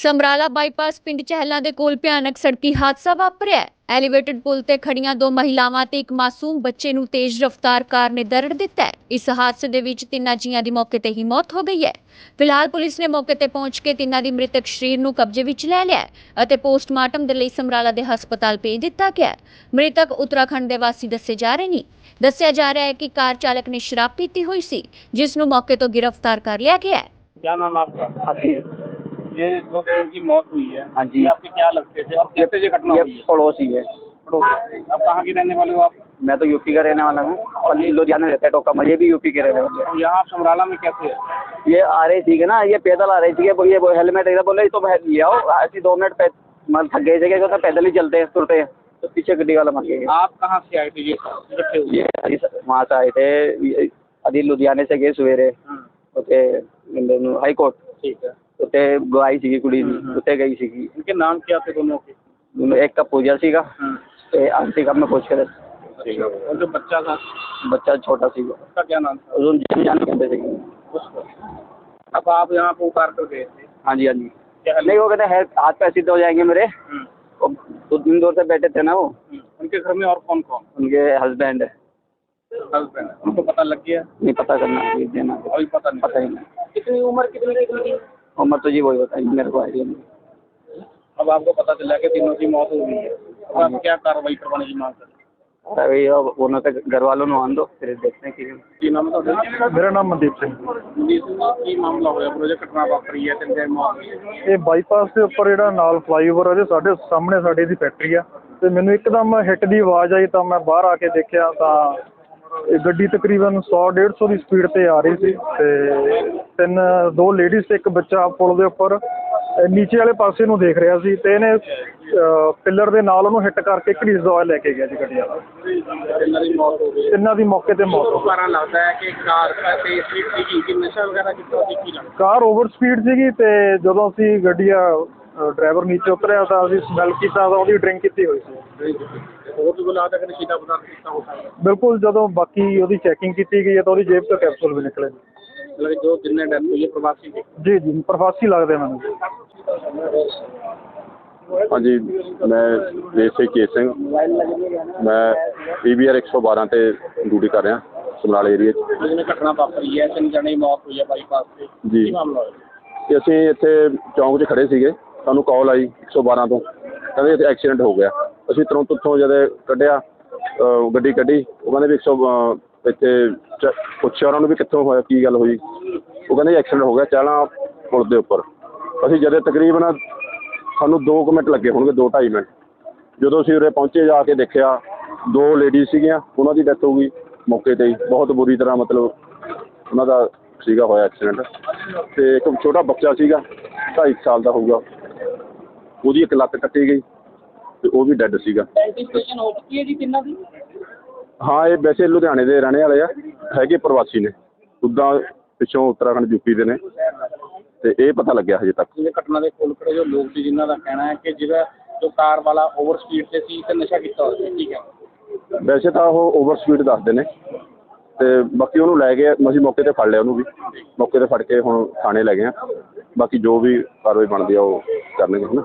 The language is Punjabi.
ਸਮਰਾਲਾ ਬਾਈਪਾਸ ਪਿੰਡ ਚਹਿਲਾ ਦੇ ਕੋਲ ਭਿਆਨਕ ਸੜਕੀ ਹਾਦਸਾ ਵਾਪਰਿਆ ਹੈ। ਐਲੀਵੇਟਡ ਪੁਲ ਤੇ ਖੜੀਆਂ ਦੋ ਮਹਿਲਾਵਾਂ ਤੇ ਇੱਕ ਮਾਸੂਮ ਬੱਚੇ ਨੂੰ ਤੇਜ਼ ਰਫ਼ਤਾਰ ਕਾਰ ਨੇ ਦਰੜ ਦਿੱਤਾ ਹੈ। ਇਸ ਹਾਦਸੇ ਦੇ ਵਿੱਚ ਤਿੰਨਾਂ ਜੀਆਂ ਦੀ ਮੌਕੇ ਤੇ ਹੀ ਮੌਤ ਹੋ ਗਈ ਹੈ ਫਿਲਹਾਲ ਪੁਲਿਸ ਨੇ ਮੌਕੇ ਤੇ ਪਹੁੰਚ ਕੇ ਤਿੰਨਾਂ ਦੀ ਮ੍ਰਿਤਕ ਸਰੀਰ ਨੂੰ ਕਬਜ਼ੇ ਵਿੱਚ ਲੈ ਲਿਆ ਹੈ ਅਤੇ ਪੋਸਟਮਾਰਟਮ ਦੇ ਲਈ ਸਮਰਾਲਾ ਦੇ ਹਸਪਤਾਲ ਭੇਜ ਦਿੱਤਾ ਗਿਆ ਹੈ ਮ੍ਰਿਤਕ ਉੱਤਰਾਖੰਡ ਦੇ ਵਾਸੀ ਦੱਸੇ ਜਾ ਰਹੇ ਨੇ ਦੱਸਿਆ ਜਾ ਰਿਹਾ ਹੈ ਕਿ ਕਾਰ ਚਾਲਕ ਨੇ ਸ਼ਰਾਬ ਪੀਤੀ ਹੋਈ ਸੀ ਜਿਸ ਨੂੰ ਮੌਕੇ ਤੋਂ ਗ੍ਰਿਫਤਾਰ ਕਰ ਲਿਆ ਗਿਆ ਹੈ क्या नाम है आपका हसीब ये दो जो की मौत हुई है। हाँ जी। आपके क्या लगते थे? आप कैसे ये घटना ये पड़ोसी है। पड़ोसी। आप कहाँ के रहने वाले हो आप? मैं तो यूपी का रहने वाला हूँ और लुधियाना रहता है टोका मज़े भी यूपी के रहने वाले हैं। यहाँ समराला में कैसे? है ये आ रही थी ना ये पैदल आ रही थी ये हेलमेट बोले तो ले आओ ऐसी दो मिनट मतलब थक गए थे क्या पैदल ही चलते हैं तुरते। तो पीछे गड्डी वाला मर गए आप कहाँ से आए थे? ये ये वहाँ से आए थे। अभी लुधियाने से गए सवेरे। हाँ। ओके हाई कोर्ट ठीक है। उते गवाई सी कुड़ी गई सी इनके नाम क्या थे दोनों के एक का पूजा सी का का मैं पूछ और जो बच्चा था बच्चा छोटा सी उसका क्या नाम था जान थे अब आप यहाँ पे उतार कर गए थे हाँ जी हाँ जी नहीं वो कहते हैं हाथ पैसे हो जाएँगे मेरे दो तीन दौर से बैठे थे ना वो उनके घर में और कौन कौन उनके हस्बैंड है हस्बैंड उनको पता लग गया नहीं पता करना देना पता नहीं पता ही नहीं कितनी उम्र कितनी उम्र तो जी वही बताइए मेरे को आइडिया नहीं अब आपको पता चला कि तीनों की मौत हो गई है अब आप क्या कार्रवाई करवाने की मांग कर अरे भैया ਉਹਨਾਂ ਤੇ ਘਰ ਵਾਲੋਂ ਨੂੰ ਆਣ ਦੋ ਫਿਰ ਦੇਖਦੇ ਹਾਂ ਕੀ ਕੀ ਨਾਮ ਹੈ ਤੁਹਾਡਾ ਮੇਰਾ ਨਾਮ ਮਨਦੀਪ ਸਿੰਘ ਮਨੀਸ਼ ਜੀ ਕੀ ਮਾਮਲਾ ਹੋਇਆ ਪ੍ਰੋਜੈਕਟ ਘਟਨਾ ਵਾਪਰੀ ਹੈ ਤੇ ਦਿਨ ਮੌਤ ਹੋਈ ਹੈ ਇਹ ਬਾਈਪਾਸ ਦੇ ਉੱਪਰ ਜਿਹੜਾ ਨਾਲ ਫਲਾਈਓਵਰ ਹੈ ਉਹਦੇ ਸਾਡੇ ਸਾਹਮਣੇ ਸਾਡੀ ਦੀ ਫੈਕਟਰੀ ਆ ਤੇ ਮੈਨੂੰ ਇੱਕਦਮ ਹਿੱਟ ਦੀ ਆਵਾਜ਼ ਆਈ ਤਾਂ ਮੈਂ ਬਾਹਰ ਆ ਕੇ ਦੇਖਿਆ ਤਾਂ ਇਹ ਗੱਡੀ ਤਕਰੀਬਨ 100 150 ਦੀ ਸਪੀਡ ਤੇ ਆ ਰਹੀ ਸੀ ਤੇ ਤਿੰਨ ਦੋ ਲੇਡੀਜ਼ ਤੇ ਇੱਕ ਬੱਚਾ ਪੁਲ ਦੇ ਉੱਪਰ ਨੀਚੇ ਵਾਲੇ ਪਾਸੇ ਨੂੰ ਦੇਖ ਰਿਹਾ ਸੀ ਤੇ ਇਹਨੇ ਪਿੱਲਰ ਦੇ ਨਾਲ ਉਹਨੂੰ ਹਿੱਟ ਕਰਕੇ ਘੜੀਸ ਦਵਾ ਲੈ ਕੇ ਗਿਆ ਜੀ ਗੱਡੀ ਵਾਲਾ। ਇਹਨਾਂ ਦੀ ਮੌਤ ਹੋ ਗਈ। ਤਿੰਨਾਂ ਦੀ ਮੌਕੇ ਤੇ ਮੌਤ ਹੋ ਗਈ। ਕਾਰਨ ਲੱਗਦਾ ਹੈ ਕਿ ਕਾਰ ਤੇ ਸਪੀਡ ਸੀਗੀ ਕਿ ਨਸ਼ਾ ਵਗੈਰਾ ਕੀਤਾ ਸੀ ਕੀ ਲੱਗਦਾ? ਕਾਰ ਓਵਰ ਸਪੀਡ ਸੀਗੀ ਤੇ ਜਦੋਂ ਅਸੀਂ ਗੱਡੀ ਆ ਡਰਾਈਵਰ ਨੀਚੇ ਉਤਰਿਆ ਤਾਂ ਅਸੀਂ ਸਮੈਲ ਕੀਤਾ ਤਾਂ ਉਹਦੀ ਡਰਿੰਕ ਕੀਤੀ ਹੋਈ ਸੀ। ਹੋਰ ਵੀ ਕੋਈ ਲੱਗਦਾ ਕਿ ਨਸ਼ੀਲਾ ਪਦਾਰਥ ਕੀਤਾ ਹੋ ਸਕਦਾ? ਬਿਲਕੁਲ ਜਦੋਂ ਬਾਕੀ ਉਹਦੀ ਚੈਕਿੰਗ ਕੀਤੀ ਗਈ ਹੈ ਤਾਂ ਉਹਦੀ ਜੇਬ ਤੋਂ ਕੈਪਸੂਲ ਵੀ ਨਿਕਲੇ ਮਤਲਬ ਕਿ ਜੋ ਜਿੰਨੇ ਡੈਥ ਹੋਈ ਹੈ ਪ੍ਰਵਾਸੀ ਦੀ ਜੀ ਜੀ ਪ੍ਰਵਾਸੀ ਲੱਗਦੇ ਮੈਨੂੰ। ਹਾਂਜੀ ਮੈਂ ਦੇਸੇ ਕੇ ਸਿੰਘ। ਮੈਂ ਪੀਬੀਆਰ 112 ਤੇ ਡਿਊਟੀ ਕਰ ਰਿਹਾ ਸਮਰਾਲੇ ਏਰੀਆ 'ਚ। ਜਿਵੇਂ ਘਟਨਾ ਵਾਪਰੀ ਹੈ? ਤਿੰਨ ਜਣੇ ਦੀ ਮੌਤ ਹੋਈ ਹੈ ਬਾਈਪਾਸ ਤੇ। ਜੀ। ਕੀ ਮਾਮਲਾ ਹੋਇਆ? ਤੇ ਅਸੀਂ ਇੱਥੇ ਚੌਂਕ 'ਚ ਖੜੇ ਸੀਗੇ। ਸਾਨੂੰ ਕਾਲ ਆਈ 112 ਤੋਂ। ਕਹਿੰਦੇ ਇੱਥੇ ਐਕਸੀਡੈਂਟ ਹੋ ਗਿਆ। ਅਸੀਂ ਤੁਰੰਤ ਉੱਥੋਂ ਜਦ ਕੱਢਿਆ ਅਹ ਗੱਡੀ ਕੱਢੀ। ਉਹ ਕਹਿੰਦੇ ਵੀ 100 ਅਹ ਇੱਥੇ ਚ- ਪੁੱਛਿਆ ਉਹਨਾਂ ਨੂੰ ਵੀ ਕਿੱਥੋਂ ਹੋਇਆ, ਕੀ ਗੱਲ ਹੋਈ। ਉਹ ਕਹਿੰਦੇ ਐਕਸੀਡੈਂਟ ਹੋ ਗਿਆ, ਚਾਲਾਂ ਪੁਲ ਦੇ ਉੱਪਰ। ਅਸੀਂ ਜਦੇ ਤਕਰੀਬਨ ਸਾਨੂੰ 2 ਮਿੰਟ ਲੱਗੇ ਹੋਣਗੇ 2 2.5 ਮਿੰਟ। ਜਦੋਂ ਅਸੀਂ ਉਰੇ ਪਹੁੰਚੇ, ਜਾ ਕੇ ਦੇਖਿਆ, ਦੋ ਲੇਡੀਜ਼ ਸੀਗੀਆਂ, ਉਹਨਾਂ ਦੀ ਡੈਥ ਹੋ ਗਈ ਮੌਕੇ ਤੇ ਹੀ। ਬਹੁਤ ਬੁਰੀ ਤਰ੍ਹਾਂ ਮਤਲਬ ਉਹਨਾਂ ਦਾ ਸੀਗਾ, ਹੋਇਆ ਐਕਸੀਡੈਂਟ ਤੇ ਇੱਕ ਛੋਟਾ ਬੱਚਾ ਸੀਗਾ 2.5 ਸਾਲ ਦਾ ਹੋਊਗਾ। ਉਹਦੀ ਇੱਕ ਲੱਤ ਕੱਟੀ ਗਈ ਤੇ ਉਹ ਵੀ ਡੈੱਡ ਸੀਗਾ। ਹੋ ਚੁੱਕੀ ਹੈ ਜੀ ਤਿੰਨਾਂ ਦੀ? ਹਾਂ ਇਹ ਵੈਸੇ ਲੁਧਿਆਣੇ ਦੇ ਰਹਿਣੇ ਵਾਲੇ ਆ ਹੈਗੇ ਪ੍ਰਵਾਸੀ ਨੇ। ਉੱਦਾਂ ਪਿੱਛੋਂ ਉੱਤਰਾਖੰਡ ਯੂਪੀ ਦੇ ਨੇ। ਤੇ ਇਹ ਪਤਾ ਲੱਗਿਆ ਹਜੇ ਤੱਕ। ਜਿਵੇਂ ਘਟਨਾ ਦੇ ਕੋਲ ਖੜੇ ਜੋ ਲੋਕ ਸੀ ਜਿਨ੍ਹਾਂ ਦਾ ਕਹਿਣਾ ਹੈ ਕਿ ਜਿਹੜਾ ਜੋ ਕਾਰ ਵਾਲਾ ਓਵਰ ਸਪੀਡ ਤੇ ਸੀ ਤੇ ਨਸ਼ਾ ਕੀਤਾ ਹੋਇਆ ਸੀ ਠੀਕ ਹੈ। ਵੈਸੇ ਤਾਂ ਉਹ ਓਵਰ ਸਪੀਡ ਦੱਸਦੇ ਨੇ। ਤੇ ਬਾਕੀ ਉਹਨੂੰ ਲੈ ਗਏ ਅਸੀਂ ਮੌਕੇ ਤੇ ਫੜ ਲਿਆ ਉਹਨੂੰ ਵੀ। ਮੌਕੇ ਤੇ ਫੜ ਕੇ ਹੁਣ ਥਾਣੇ ਲੈ ਗਏ ਆ। ਬਾਕੀ ਜੋ ਵੀ ਕਾਰਵਾਈ ਬਣਦੀ ਆ ਉਹ ਕਰਨਗੇ ਹਨਾ।